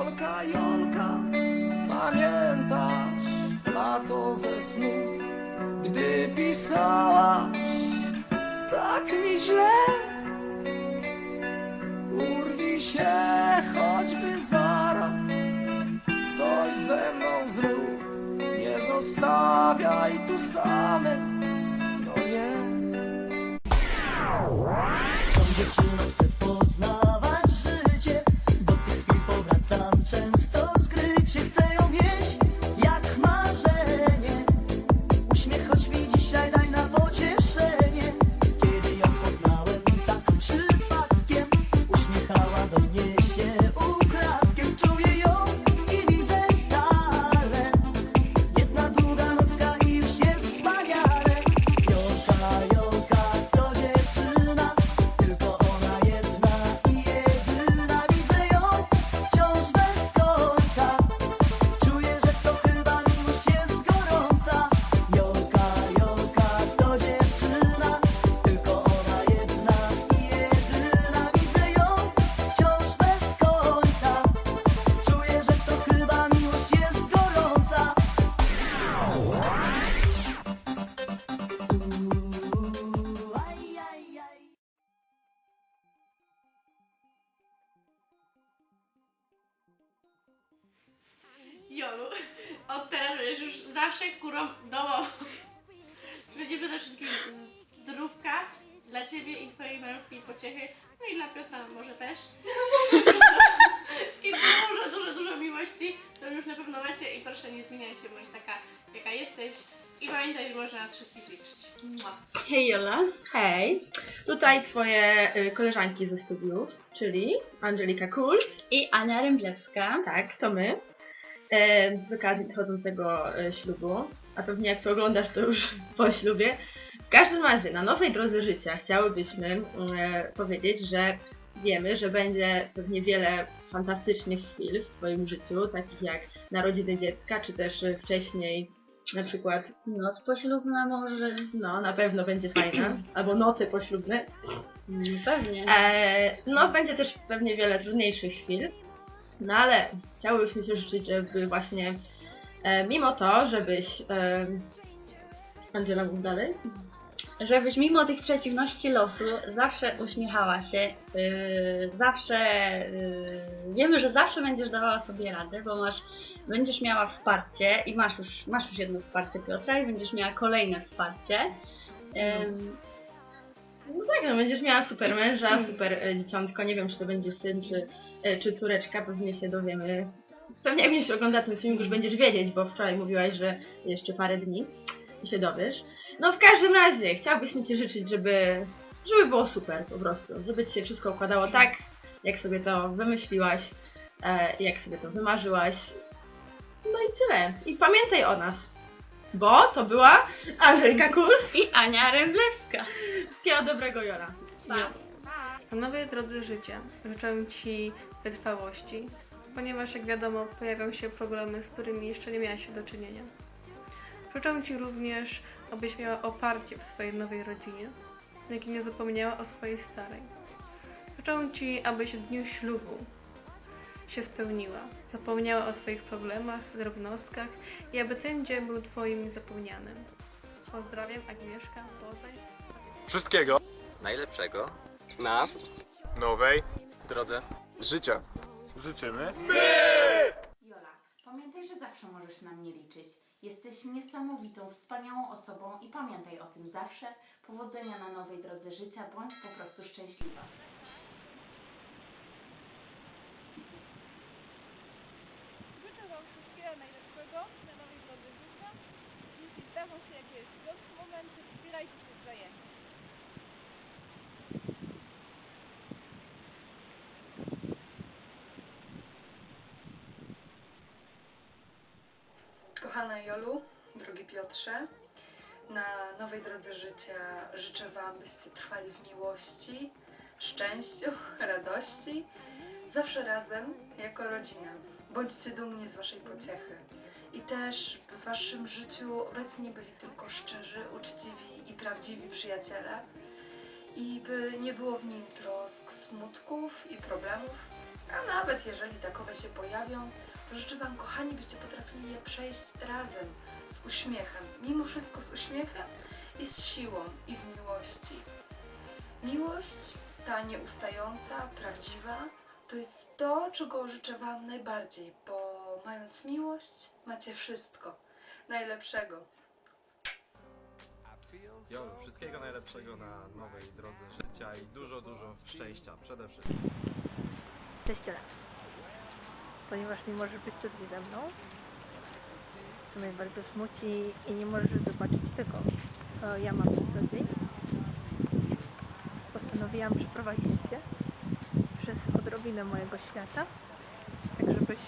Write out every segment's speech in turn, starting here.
Jolka, Jolka, pamiętasz lato ze snu, gdy pisałaś tak mi źle. Urwij się choćby zaraz, coś ze mną zrób, nie zostawiaj tu samym, no nie. Często zawsze kurą domową. Życzę przede wszystkim zdrówka dla Ciebie i Twojej malutkiej pociechy, no i dla Piotra może też. I dużo, dużo, dużo miłości, którą już na pewno macie i proszę nie zmieniaj się, bądź taka jaka jesteś i pamiętaj, że można nas wszystkich liczyć. Mua. Hej Jola, hej. Tutaj twoje y, koleżanki ze studiów, czyli Angelika Kul. I Ania Ręblewska. Tak, to my. E, z okazji e, ślubu, a pewnie jak to oglądasz, to już po ślubie. W każdym razie, na nowej drodze życia chciałybyśmy e, powiedzieć, że wiemy, że będzie pewnie wiele fantastycznych chwil w Twoim życiu, takich jak narodziny dziecka, czy też wcześniej na przykład Noc poślubna może. No, na pewno będzie fajna. Albo noce poślubne. Pewnie. E, no, będzie też pewnie wiele trudniejszych chwil. No ale chciałybyśmy się życzyć, żeby właśnie e, mimo to, żebyś... E, Angela, mów dalej. Żebyś mimo tych przeciwności losu zawsze uśmiechała się, yy, zawsze yy, wiemy, że zawsze będziesz dawała sobie radę, bo masz, będziesz miała wsparcie i masz już, masz już jedno wsparcie Piotra i będziesz miała kolejne wsparcie. Ym, No tak, no, będziesz miała super męża, super e, dzieciątko. Nie wiem, czy to będzie syn, czy, e, czy córeczka. Pewnie się dowiemy. Pewnie jak będziesz oglądać ten film, już będziesz wiedzieć, bo wczoraj mówiłaś, że jeszcze parę dni i się dowiesz. No w każdym razie, chciałbyśmy Ci życzyć, żeby, żeby było super po prostu. Żeby Ci się wszystko układało tak, jak sobie to wymyśliłaś, e, jak sobie to wymarzyłaś. No i tyle. I pamiętaj o nas. Bo to była Angelika Kurs I Ania Ręblewska. Wszystkiego dobrego, Jora. Ja. Na nowej drodze życia życzę Ci wytrwałości, ponieważ jak wiadomo pojawią się problemy, z którymi jeszcze nie miałaś do czynienia. Życzę Ci również, abyś miała oparcie w swojej nowej rodzinie, jak i nie zapomniała o swojej starej. Życzę Ci, abyś w dniu ślubu się spełniła, zapomniała o swoich problemach, drobnostkach i aby ten dzień był Twoim zapomnianym. Pozdrawiam, Agnieszka, Poznań. Wszystkiego najlepszego na nowej drodze życia. życzymy. Jola, pamiętaj, że zawsze możesz na mnie liczyć. Jesteś niesamowitą, wspaniałą osobą i pamiętaj o tym zawsze. Powodzenia na nowej drodze życia, bądź po prostu szczęśliwa. Życzę Wam wszystkiego najlepszego na nowej drodze życia. Jeśli zdarzą się jakieś gorsze momenty, wspierajcie się wzajemnie. Kochana Jolu, drogi Piotrze, na nowej drodze życia życzę Wam, byście trwali w miłości, szczęściu, radości, zawsze razem jako rodzina. Bądźcie dumni z Waszej pociechy. I też w Waszym życiu obecni byli tylko szczerzy, uczciwi i prawdziwi przyjaciele. I by nie było w nim trosk, smutków i problemów, A nawet jeżeli takowe się pojawią, to życzę Wam, kochani, byście potrafili je przejść razem, z uśmiechem. Mimo wszystko z uśmiechem i z siłą i w miłości. Miłość, ta nieustająca, prawdziwa, to jest to, czego życzę Wam najbardziej, bo mając miłość, macie wszystko. Najlepszego. Jolu, wszystkiego najlepszego na nowej drodze życia i dużo, dużo szczęścia przede wszystkim. Cześć. Ponieważ nie możesz być tutaj ze mną, to mnie bardzo smuci i nie możesz zobaczyć tego, co ja mam co dzień. Postanowiłam przeprowadzić Cię przez odrobinę mojego świata, tak żebyś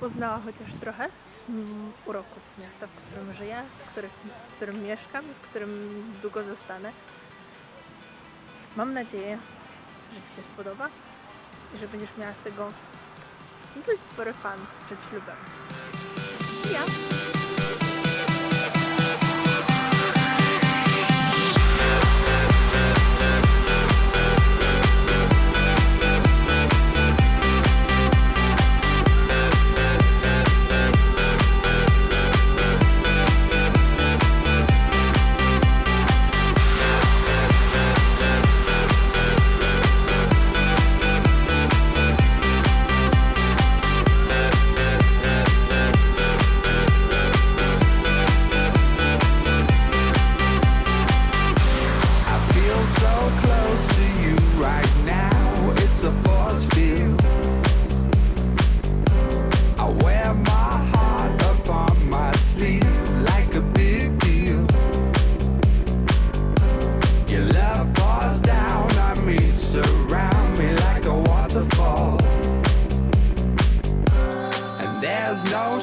poznała chociaż trochę mm, uroków miasta, w którym żyję, w którym, w którym mieszkam, w którym długo zostanę. Mam nadzieję, że Ci się spodoba i że będziesz miała z tego dość spory fan przed ślubem. Ja.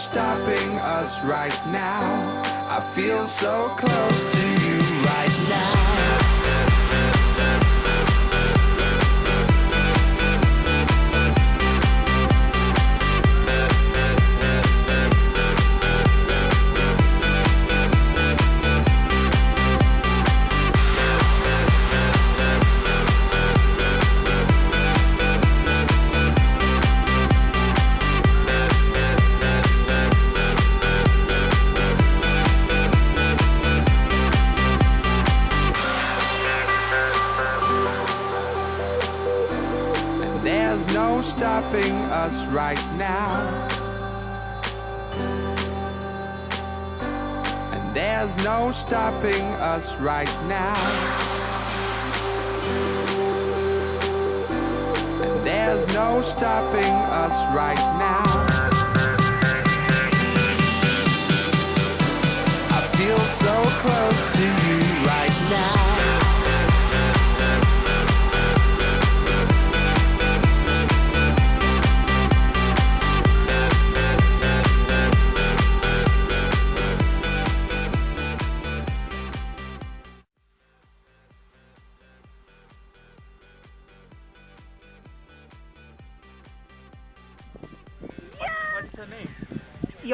Stopping us right now. I feel so close to you right now. Stopping us right now. And there's no stopping us right now. And there's no stopping us right now. I feel so close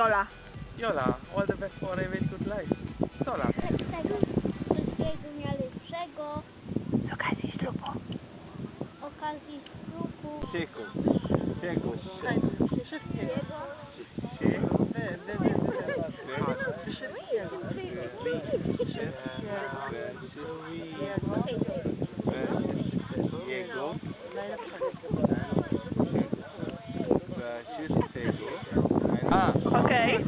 Jola. Jola, all the best for a very good life. Sola. Wszystkiego najlepszego. Z okazji ślubu. okazji ślubu. Cieku. Cieku. Wszystkiego. Jego. Wszystkiego. A, Okej. e,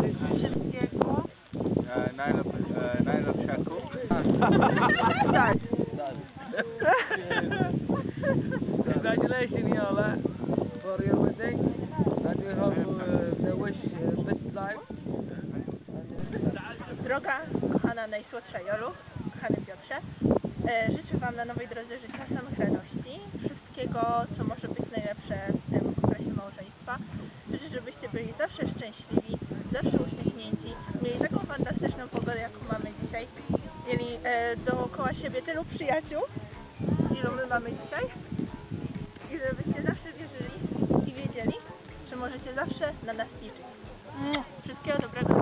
najlep- e, najlepszego. Tak. Congratulations, Yola, for your wedding. And we hope uh, the wish uh, best life. Droga, kochana najsłodsza Jolu, kochany Piotrze, e, życzę Wam na nowej drodze życia samych radości, wszystkiego, co może być najlepsze w tym okresie małżeństwa. Życzę, żebyście byli zawsze szczęśliwi, zawsze uśmiechnięci, mieli taką fantastyczną pogodę, jaką mamy dzisiaj, mieli e, dookoła siebie tylu przyjaciół, ilu my mamy dzisiaj i żebyście zawsze wierzyli i wiedzieli, że możecie zawsze na nas liczyć. Wszystkiego dobrego.